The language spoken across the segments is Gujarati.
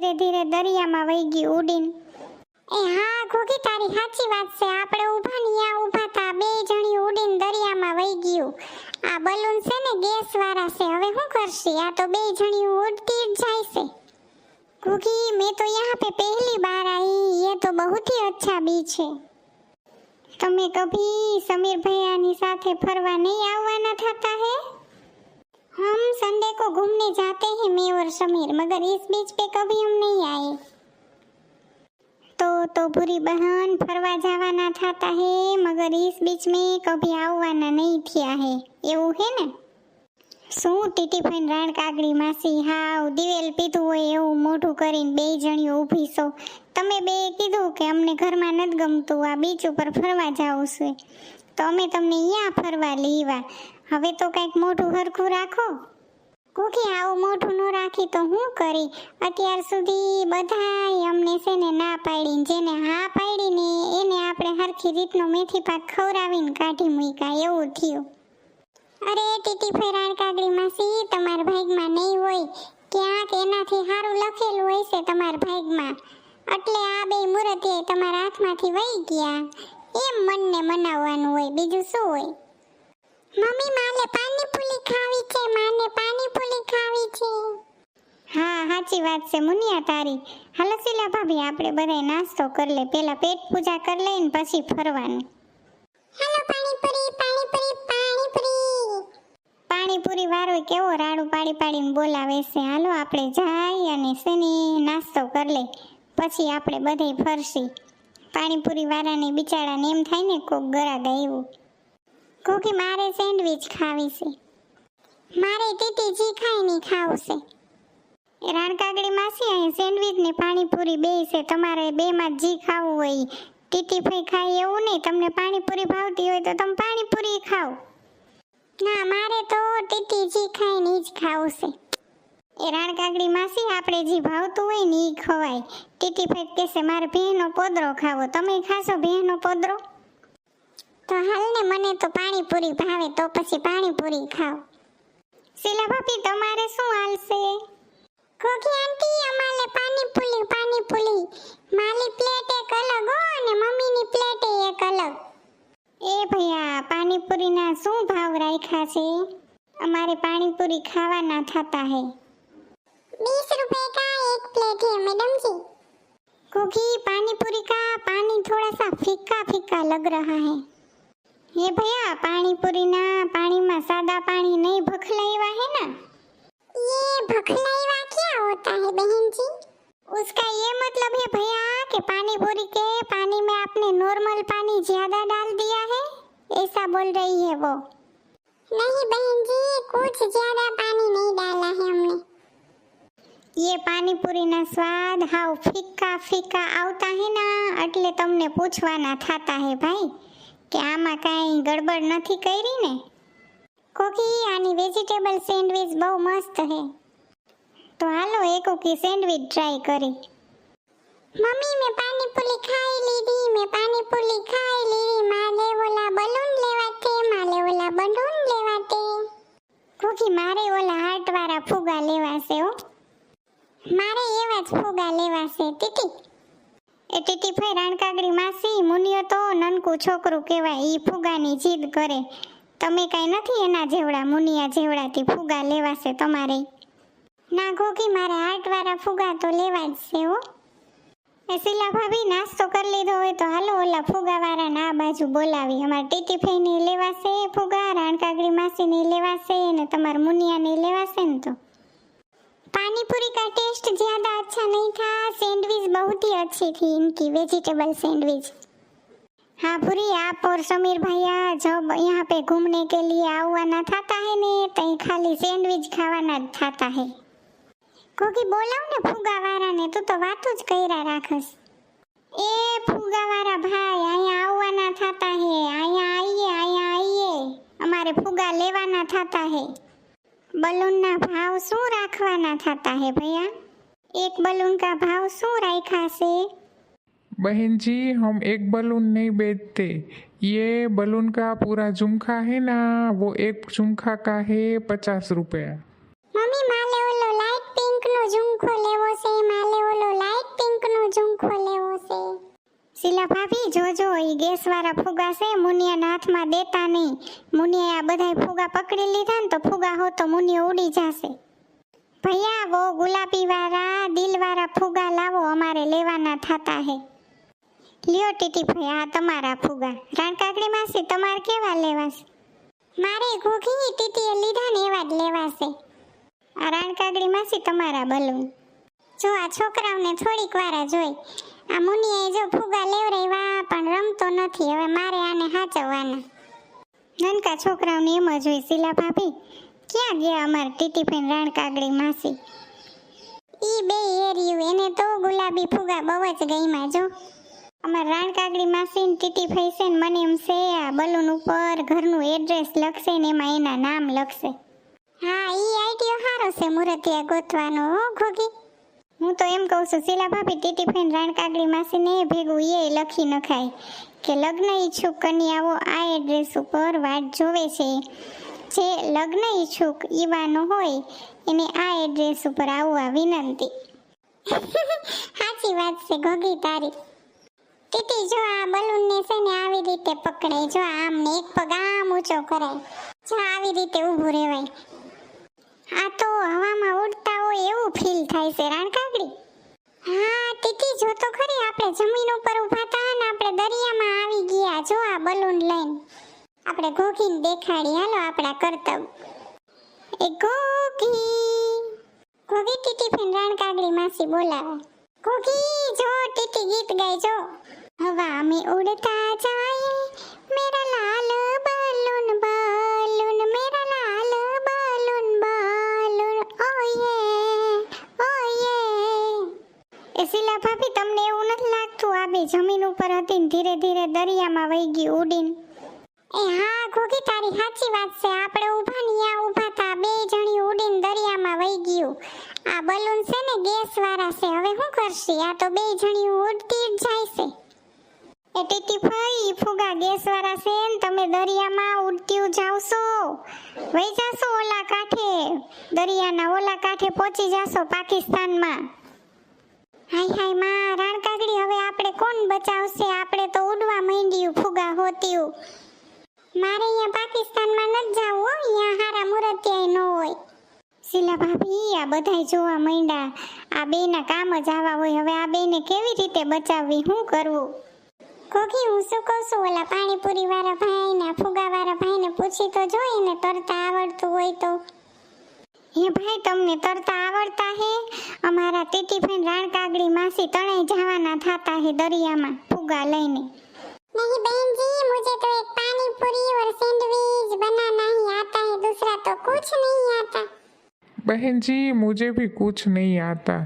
ધીરે ધીરે દરિયામાં વહી ગઈ ઉડીન. એ હા, ઘોઘી, તારી સાચી વાત છે. આપણે ઊભા નિયા ઊભા હતા બે જણી ઉડીન દરિયામાં વહી ગયું. આ બલૂન છે ને ગેસ વાળા છે. હવે શું કરશી? આ તો બે જણી ઉડતી જ જાય છે. ઘોઘી, મેં તો યહાં પે પહેલી બાર આવી યે તો બહુત હી અચ્છા બી છે. તમે કભી સમીર ભૈયાની સાથે ફરવા નહીં આવવાના થતા હે? हम संडे को घूमने जाते हैं मैं और समीर मगर इस बीच पे कभी हम नहीं आए तो तो बुरी बहन ફરવા જવાના થતા હે મગર इस बीच में कभी આવવાના નહીં થયા હે એવું હે ને શું ટીટી ફાઈન રાણ કાગડી માસી હાવ દિવેલ પીધું હોય એવું મોઢું કરીને બે જણીઓ ઊભી છો તમે બે કીધું કે અમને ઘરમાં નથી ગમતું આ બીચ ઉપર ફરવા જાવું છે તો અમે તમને અહીંયા ફરવા લીવા હવે તો કંઈક મોઢું હરખું રાખો. કોકી આવું મોઢું ન રાખી તો હું કરી? અત્યાર સુધી બધાય અમને છે ને ના પાડી જેને હા પાડીને એને આપણે હરખી રીતનો મેથી પાક ખવડાવીને કાઢી મૂક્યા. એવું થયું. અરે, ટીટી ફેરાણ કાગડી માસી, તમારા ભાગમાં નહીં હોય. ક્યાંક એનાથી સારું લખેલું હોય છે તમારા ભાગમાં. એટલે આ બે મૂર્તિ તમારા હાથમાંથી વહી ગયા. એમ મનને મનાવવાનું હોય. બીજું શું હોય? મમ્મી માને પાણી પૂરી ખાવી છે માને પાણીપુરી ખાવી છે. હા સાચી વાત છે મુનિયા તારી. હાલો શીલા ભાભી આપણે બધાય નાસ્તો કરી લે પેલા પેટ પૂજા કરી લઈને પછી ફરવાનું. હાલો પાણીપુરી પાણીપુરી પાણીપુરી. પાણીપુરી વાળો કેવો રાડું પાડી પાડીને બોલાવે છે. હાલો આપણે જાય અને શેને નાસ્તો કરી લે પછી આપણે બધે ફરશી. પાણીપુરી વાળાને બિચારાને એમ થાય ને કોક ગરા ગાયું કોકી મારે સેન્ડવિચ ખાવી છે. મારે ટીટી જી ખાઈને ખાવું છે. રાણકાગડી માસી અહીં સેન્ડવિચ ને પાણીપુરી બે છે. તમારે બેમાં જી ખાવું હોય. ટીટી ફઈ ખાય એવું નહીં. તમને પાણીપુરી ભાવતી હોય તો તમે પાણીપુરી ખાઓ ના, મારે તો ટીટી જી ખાઈને જ ખાવું છે. એ રાણકાગડી માસી આપણે જે ભાવતું હોય ને એ ખવાય. ટીટી ફઈ કહેશે, મારે ભેહનો પોદરો ખાવો. તમે ખાશો ભેંનો પોદરો? તો હાલ ને મને તો પાણીપુરી ભાવે તો પછી પાણીપુરી ખાઓ શીલા ભાભી તમારે શું હાલશે કોકી આંટી અમારે પાણીપુરી પાણીપુરી મારી પ્લેટ એક અલગ હો અને મમ્મીની પ્લેટ એક અલગ એ ભૈયા પાણીપુરીના શું ભાવ રાખ્યા છે અમારે પાણીપુરી ખાવાના થતા હે बीस रुपए का एक प्लेट है मैडम जी क्योंकि पानीपुरी का पानी थोड़ा सा फीका फीका लग रहा है ये भैया पानीपुरी ना पानी में सादा पानी नहीं भखलाइवा है ना ये भखलाइवा क्या होता है बहन जी उसका ये मतलब है भैया कि पानी पूरी के पानी में आपने नॉर्मल पानी ज्यादा डाल दिया है ऐसा बोल रही है वो नहीं बहन जी कुछ ज्यादा पानी नहीं डाला है हमने ये પાણીપુરીના સ્વાદ હાવ ફીકા ફીકા આવતા હે ના એટલે તમને પૂછવાના થાતા હે ભાઈ કે આમાં કાંઈ ગડબડ નથી કરી ને? કોકી, આની વેજીટેબલ સેન્ડવિચ બહુ મસ્ત હે. તો હાલો એ કોકી સેન્ડવિચ ટ્રાય કરી. મમ્મી, મેં પાણીપુરી ખાઈ લીધી, મેં પાણીપુરી ખાઈ લીધી. મારે ઓલા બલૂન લેવા તે મારે ઓલા બલૂન લેવા તે કોકી, મારે ઓલા હાર્ટ વાળા ફુગા લેવા છે હો. મારે એવા જ ફુગા લેવા છે ટીટી. એ ટીટીફાઈ રણકાગડી માસી, મુનિયો તો નનકું છોકરું કહેવાય, ઈ ફુગાની જીદ કરે. તમે કાંઈ નથી એના જેવડા, મુનિયા જેવડાથી ફુગા લેવાશે તમારે. ના ગોગી મારે આર્ટવાળા ફુગા તો લેવા જ છે હો. એ શીલા ભાભી નાસ્તો કરી લીધો હોય તો હાલો ઓલા ફુગાવાળાને આ બાજુ બોલાવી. અમારે ટીટી ફઈને લેવાશે, ફુગા, રાણકાગડી માસીને લેવાશે ને તમારા મુનિયાને લેવાશે ને તો. पानीपुरी का टेस्ट ज्यादा अच्छा नहीं था सैंडविच बहुत ही अच्छी थी इनकी वेजिटेबल सैंडविच हाँ पूरी आप और समीर भैया जब यहाँ पे घूमने के लिए आवाना थाता है ने तई खाली सैंडविच खावाना જ થાતા હે કોકી બોલાવ ને ફુગાવાળા ને તું તો વાતો જ કર્યા રાખસ એ ફુગાવાળા ભાઈ અહીંયા આવવાના થાતા હે અહીંયા આવીએ અહીંયા આવીએ અમારે ફુગા લેવાના થાતા હે बलून ना भाव सो रखवाना થતા है भैया? एक बलून का भाव सो रखा से। बहन जी हम एक बलून नहीं बेचते। ये बलून का पूरा झुमखा है ना? वो एक झुमका का है पचास रुपया। मम्मी माले वो लाइट पिंक नो झुमको ले वो से माले वो लाइट पिंक नो झुमको ले वो से। શીલા ભાભી જોજો એ ગેસ વાળા ફુગા છે, મુનિયાના હાથમાં દેતા નહીં. મુનિયા આ બધાય ફુગા પકડી લીધા ને તો ફુગા હો તો મુનિયો ઉડી જશે. ભૈયા વો ગુલાબી વાળા દિલ વાળા ફુગા લાવો, અમારે લેવાના થતા હે. લ્યો ટીટી ભાઈ, આ તમારા ફુગા. રાણકાકડી માસી, તમારે કેવા લેવાશે? મારે ઘોઘી ટીટીએ લીધા ને એવા જ લેવાશે. આ રાણકાકડી માસી, તમારા બલૂન. જો, આ છોકરાઓને થોડીક વાર જોઈ આ મુનિએ જો ફુગા લેવરાવ્યા પણ રમતો નથી. હવે મારે આને હાચવવાના. નનકા છોકરાઓને એમ જ હોય શીલા ભાભી, ક્યાં ગયા અમાર ટીટીફેન રાણ કાગડી માસી? ઈ બે એરિયું, એને તો ગુલાબી ફુગા બહુ જ ગઈમાં જો. અમાર રાણ કાગડી માસી ને ટીટી ને મને એમ છે, આ બલૂન ઉપર ઘરનું એડ્રેસ લખશે ને એમાં એના નામ લખશે. હા, ઈ આઈડિયો સારો છે, મુરતિયા ગોતવાનો હો ઘોગી હું તો એમ કહું છું ભાભી, ટીટી ફેન રાણ કાગડી માસીને ભેગું એ લખી નખાય કે લગ્ન ઈચ્છુક કન્યાઓ આ એડ્રેસ ઉપર વાટ જોવે છે. જે લગ્ન ઈચ્છુક ઈવાનો હોય, એને આ એડ્રેસ ઉપર આવવા વિનંતી. સાચી વાત છે ગોગી તારી. ટીટી, જો આ બલૂનને છે ને આવી રીતે પકડે જો આમ ને એક પગ આમ ઊંચો કરાય, જો આવી રીતે ઊભું રહેવાય આ તો હવામાં ઉડતા હોય એવું ફીલ થાય છે રાણકાકડી હા, ટીટી, જો તો ખરી, આપણે જમીન ઉપર ઊભા હતા અને આપણે દરિયામાં આવી ગયા. જો આ બલૂન લઈને આપણે ઘોઘીને દેખાડી, હાલો, આપણા કરતબ એ ઘોઘી. ઘોઘી, ટીટી ફેન રાણકાકડી માસી બોલાવે. ઘોઘી, જો તીતી ગીત ગાય, જો. હવા અમે ઉડતા જાય મેરા લાલ ધીરે ધીરે દરિયામાં વહી ગઈ ઉડીન. એ હા, ઘોઘી, તારી સાચી વાત છે. આપણે ઊભા નિયા ઊભા હતા બે જણી ઉડીન દરિયામાં વહી ગયું. આ બલૂન છે ને ગેસ વાળા છે. હવે શું કરશી? આ તો બે જણી ઉડતી જ જાય છે. એ ટીટી ભાઈ ફુગા ગેસ વાળા છે ને તમે દરિયામાં ઉડતી જાવશો વહી જાશો ઓલા કાંઠે. દરિયાના ઓલા કાંઠે પહોંચી જાશો પાકિસ્તાનમાં. હાય હાયમાં રાણકાગડી હવે આપણે કોણ બચાવશે? આપણે તો ઉડવા માંડ્યું, ફુગા હોત્યું. મારે અહીંયા પાકિસ્તાનમાં ન જાવું હો, અહીંયા હારા મુરત્યાય ન હોય. શીલા ભાભી આ બધાય જોવા માંડ્યા. આ બેના કામ જ આવા હોય. હવે આ બેને કેવી રીતે બચાવવી શું કરવું? કોકી હું શું કહું છું? ઓલા પાણીપુરી વાળા ભાઈ ને ફુગા વાળા ભાઈને પૂછી તો જોઈને તરતા આવડતું હોય તો. હે ભાઈ તમને તરતા આવડતા હે અમારા ટીટીફેન રાણકાગડી માસી તણાઈ જવાના થાતા હે દરિયામાં ફુગા લઈને नहीं बहन जी मुझे तो एक पानी पूरी और सैंडविच बनाना ही आता है दूसरा तो कुछ नहीं आता बहन जी मुझे भी कुछ नहीं आता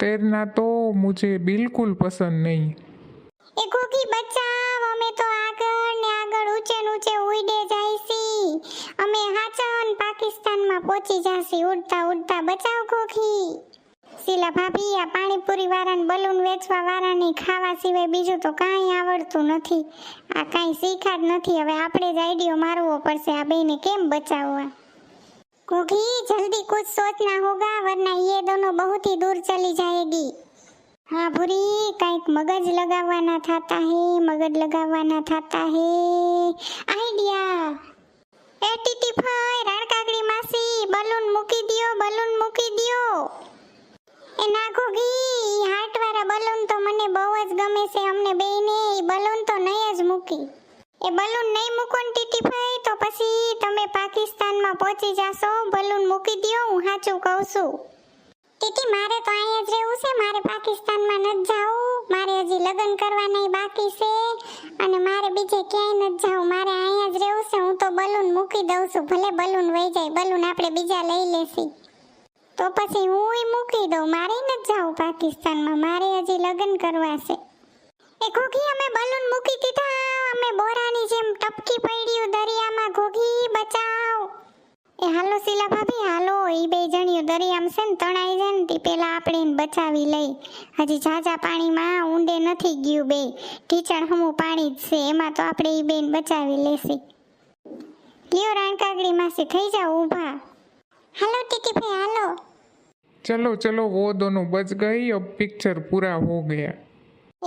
तैरना तो मुझे बिल्कुल पसंद नहीं એ ઘોઘી બચાવ અમે તો આગળ ને આગળ ઊંચે ને ઊંચે ગામમાં પહોંચી જાસી ઉડતા ઉડતા બચાવ ખોખી શીલા ભાભી, આ પાણીપુરી વાળાને બલૂન વેચવા વાળાને ખાવા સિવાય બીજું તો કાંઈ આવડતું નથી. આ કાંઈ શીખાડ નથી. હવે આપણે જ આઈડિયો મારવો પડશે આ બેને કેમ બચાવવા? કોકી જલ્દી કુછ સોચના હોગા, વરના યે દોનો બહુત હી દૂર ચલી જાયેગી. હા ભૂરી, કાંઈક મગજ લગાવવાના થતા હે, મગજ લગાવવાના થતા હે. આઈડિયા! એ ટીટીફાઈ રણકાગડી માસી, બલૂન મૂકી દિયો, બલૂન મૂકી દિયો. એ ના ઘોઘી હાર્ટવાળા બલૂન તો મને બહુ જ ગમે છે અમને બેયને, ઈ બલૂન તો નહીં જ મૂકી. એ બલૂન નહીં મૂકો ને ટીટી ભાઈ તો પછી તમે પાકિસ્તાનમાં પહોંચી જાશો, બલૂન મૂકી દ્યો, હું સાચું કહું છું. ટીટી, મારે તો અહીંયા જ રહેવું છે, મારે પાકિસ્તાનમાં નથી જાવું મારે હજી લગ્ન કરવાના બાકી છે અને મારે બીજે ક્યાંય નથી જાવું. મારે અહીંયા જ રહેવું છે. હું તો બલૂન મૂકી દઉં છું. ભલે બલૂન વહી જાય, બલૂન આપણે બીજા લઈ લેશી. તો પછી હું મૂકી દઉં. મારે નથી જાવું પાકિસ્તાનમાં. મારે હજી લગ્ન કરવા છે. એ ઘોઘી અમે બલૂન મૂકી દીધા. અમે બોરાની જેમ ટપકી પડ્યું દરિયામાં. ઘોઘી, બચાવ. એ હાલો શીલા ભાભી હાલો. એ બે જણીઓ દરિયામાં છે ને તણાઈ જાય ને તે પહેલાં આપણે એને બચાવી લઈ. હજી ઝાઝા પાણીમાં ઊંડે નથી ગયું બે. ટીચર હમું પાણી જ છે એમાં તો આપણે એ બેન બચાવી લેશે. લ્યો રાણકાગડી માસી થઈ જાઓ ઊભા. હાલો ટીટીભાઈ હાલો. ચલો ચલો વો દોનો બચ ગઈ અબ પિક્ચર પૂરા હો ગયા.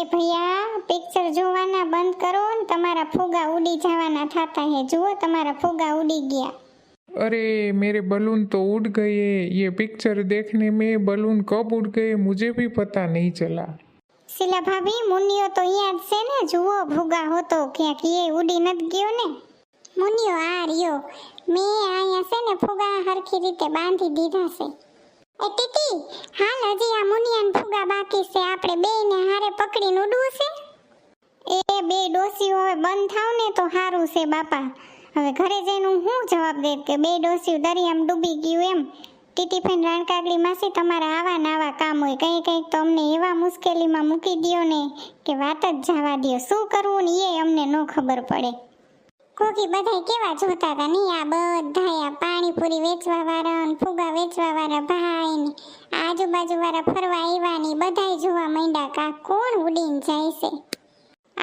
એ ભૈયા પિક્ચર જોવાના બંધ કરો ને તમારા ફુગા ઉડી જવાના થતા હે. જુઓ તમારા ફુગા ઉડી ગયા. अरे मेरे बलून तो उड़ गए ये पिक्चर देखने में बलून कब उड़ गए मुझे भी पता नहीं चला શીલા ભાભી મુનિયો તો અહીંયા જ છે ને જુઓ ભૂગા હોતો ક્યાંક એ ઉડી નથી ગયો ને મુનિયો આ રહ્યો મેં અહીંયા છે ને ફુગા હરખી રીતે બાંધી દીધા છે એ ટીટી હાલ હજી આ મુનિયાન ફુગા બાકી છે આપણે બેયને હારે પકડીને ઉડવું છે એ બે ડોસીઓ હવે બંધ થાવ ને તો સારું છે બાપા હવે ઘરે જઈને હું જવાબ દે કે બે ડોસિયું દરિયામાં ડૂબી ગયું એમ? ટીટીફેન રાણકાગડી માસી તમારા આવા નાવા કામ હોય, કંઈ કંઈક તો અમને એવા મુશ્કેલીમાં મૂકી દો ને કે વાત જ જવા દ્યો. શું કરવું ને એ અમને ન ખબર પડે. કોકી બધાય કેવા જોતા હતા નહીં આ બધા આ પાણીપુરી વેચવા વાળા ને ફુગા વેચવા વાળા ભાઈ ને આજુબાજુ વાળા ફરવા આવ્યા ને બધાય જોવા માંડ્યા કા કોણ ઉડીને જાય છે?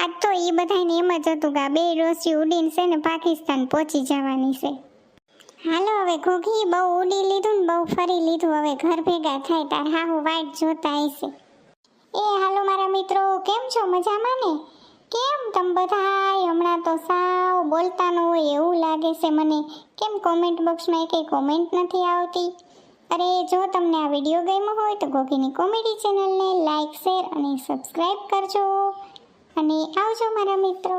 આજ તો એ બધાને એમ જ હતું કે આ બે ડોસી ઉડીને છે ને પાકિસ્તાન પહોંચી જવાની છે. હાલો હવે ઘોઘી બહુ ઉડી લીધું ને બહુ ફરી લીધું. હવે ઘર ભેગા થાય તાર હાહુ વાટ જોતા હશે. એ હાલો મારા મિત્રો, કેમ છો? મજામાં ને? કેમ તમ બધા હમણાં તો સાવ બોલતા ન હોય એવું લાગે છે મને. કેમ કોમેન્ટ બોક્સમાં એકેય કોમેન્ટ નથી આવતી? અરે, જો તમને આ વીડિયો ગમ્યો હોય તો ગોગીની કોમેડી ચેનલને લાઈક શેર અને સબસ્ક્રાઈબ કરજો. અને આવજો મારા મિત્રો.